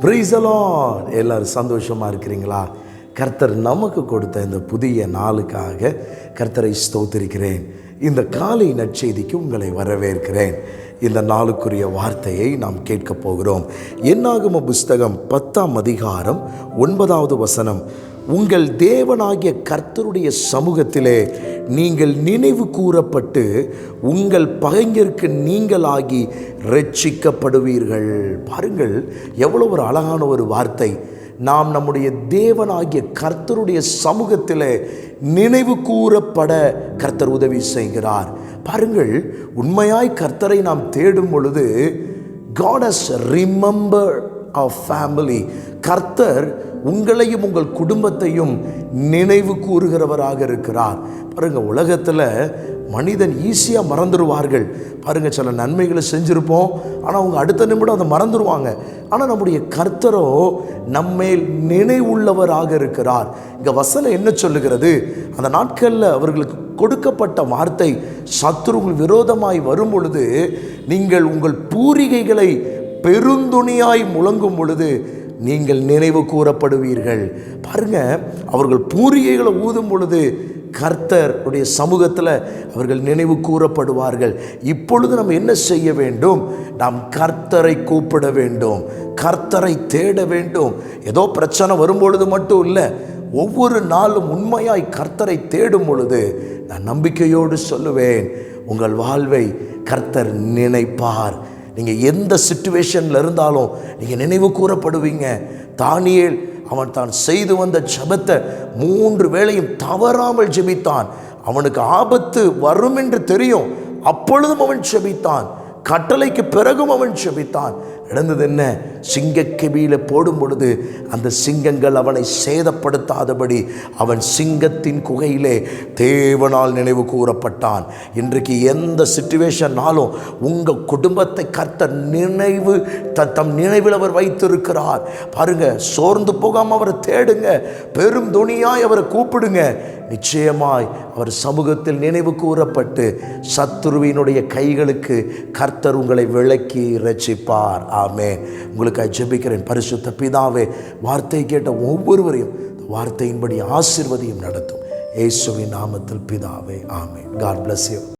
பிரைசலான் எல்லாரும் சந்தோஷமாக இருக்கிறீங்களா? கர்த்தர் நமக்கு கொடுத்த இந்த புதிய நாளுக்காக கர்த்தரை ஸ்தோத்திருக்கிறேன். இந்த காலை நற்செய்திக்கு உங்களை வரவேற்கிறேன். இந்த நாளுக்குரிய வார்த்தையை நாம் கேட்கப் போகிறோம். என்னாகும புஸ்தகம் பத்தாம் அதிகாரம் ஒன்பதாவது வசனம். உங்கள் தேவனாகிய கர்த்தருடைய சமூகத்திலே நீங்கள் நினைவு கூறப்பட்டு உங்கள் பகைஞருக்கு நீங்களாகி ரட்சிக்கப்படுவீர்கள் பாருங்கள் எவ்வளோ ஒரு அழகான ஒரு வார்த்தை. நாம் நம்முடைய தேவனாகிய கர்த்தருடைய சமூகத்தில் நினைவு கூறப்பட கர்த்தர் உதவி செய்கிறார். பாருங்கள் உண்மையாய் கர்த்தரை நாம் தேடும் பொழுது God has remember our family கர்த்தர் உங்களையும் உங்கள் குடும்பத்தையும் நினைவு கூறுகிறவராக இருக்கிறார். பாருங்க உலகத்தில் மனிதன் ஈஸியாக மறந்துடுவார்கள் பாருங்க சில நன்மைகளை செஞ்சுருப்போம் ஆனால் அவங்க அடுத்த நிமிடம் அதை மறந்துடுவாங்க ஆனால் நம்முடைய கர்த்தரோ நம்மேல் நினைவுள்ளவராக இருக்கிறார். இங்கே வசனம் என்ன சொல்லுகிறது? அந்த நாட்களில் அவர்களுக்கு கொடுக்கப்பட்ட வார்த்தை சத்ருங்கள் விரோதமாய் வரும் பொழுது நீங்கள் உங்கள் பூரிகைகளை பெருந்துணியாய் முழங்கும் பொழுது நீங்கள் நினைவு கூறப்படுவீர்கள். பாருங்க அவர்கள் பூரிகைகளை ஊதும் பொழுது கர்த்தருடைய சமூகத்தில் அவர்கள் நினைவு கூறப்படுவார்கள். இப்பொழுது நம்ம என்ன செய்ய வேண்டும்? நாம் கர்த்தரை கூப்பிட வேண்டும். கர்த்தரை தேட வேண்டும். ஏதோ பிரச்சனை வரும்பொழுது மட்டும் இல்லை ஒவ்வொரு நாளும் உண்மையாய் கர்த்தரை தேடும் பொழுது நான் நம்பிக்கையோடு சொல்லுவேன் உங்கள் வாழ்வை கர்த்தர் நினைப்பார். நீங்கள் எந்த சுச்சுவேஷனில் இருந்தாலும் நீங்கள் நினைவு கூறப்படுவீங்க. தானியல் அவன் தான் செய்து வந்த ஜபத்தை மூன்று வேளையும் தவறாமல் ஜெபித்தான். அவனுக்கு ஆபத்து வரும் என்று தெரியும். அப்பொழுதும் அவன் ஜெபித்தான். கட்டளைக்கு பிறகும் அவன் செபித்தான். நடந்தது என்ன? சிங்கக்கெபியில போடும் பொழுது அந்த சிங்கங்கள் அவனை சேதப்படுத்தாதபடி அவன் சிங்கத்தின் குகையிலே தேவனால் நினைவு கூறப்பட்டான். இன்றைக்கு எந்த சுச்சுவேஷன்னாலும் உங்கள் குடும்பத்தை கர்த்த நினைவு த தம் நினைவில் அவர் வைத்திருக்கிறார். பாருங்க சோர்ந்து போகாமல் அவரை தேடுங்க. பெரும் துணியாய் அவரை கூப்பிடுங்க. நிச்சயமாய் அவர் சமூகத்தில் நினைவு கூறப்பட்டு சத்துருவினுடைய கைகளுக்கு கர்த்தர் உங்களை விளக்கி ரசிப்பார் ஆமே உங்களுக்காக ஜெபிக்கிறேன். பரிசுத்த பிதாவே வார்த்தை கேட்ட ஒவ்வொருவரையும் வார்த்தையின்படி ஆசிர்வதியும் நடத்தும். ஏசுவின் நாமத்தில் பிதாவே ஆமே காட் பிளஸ் யூ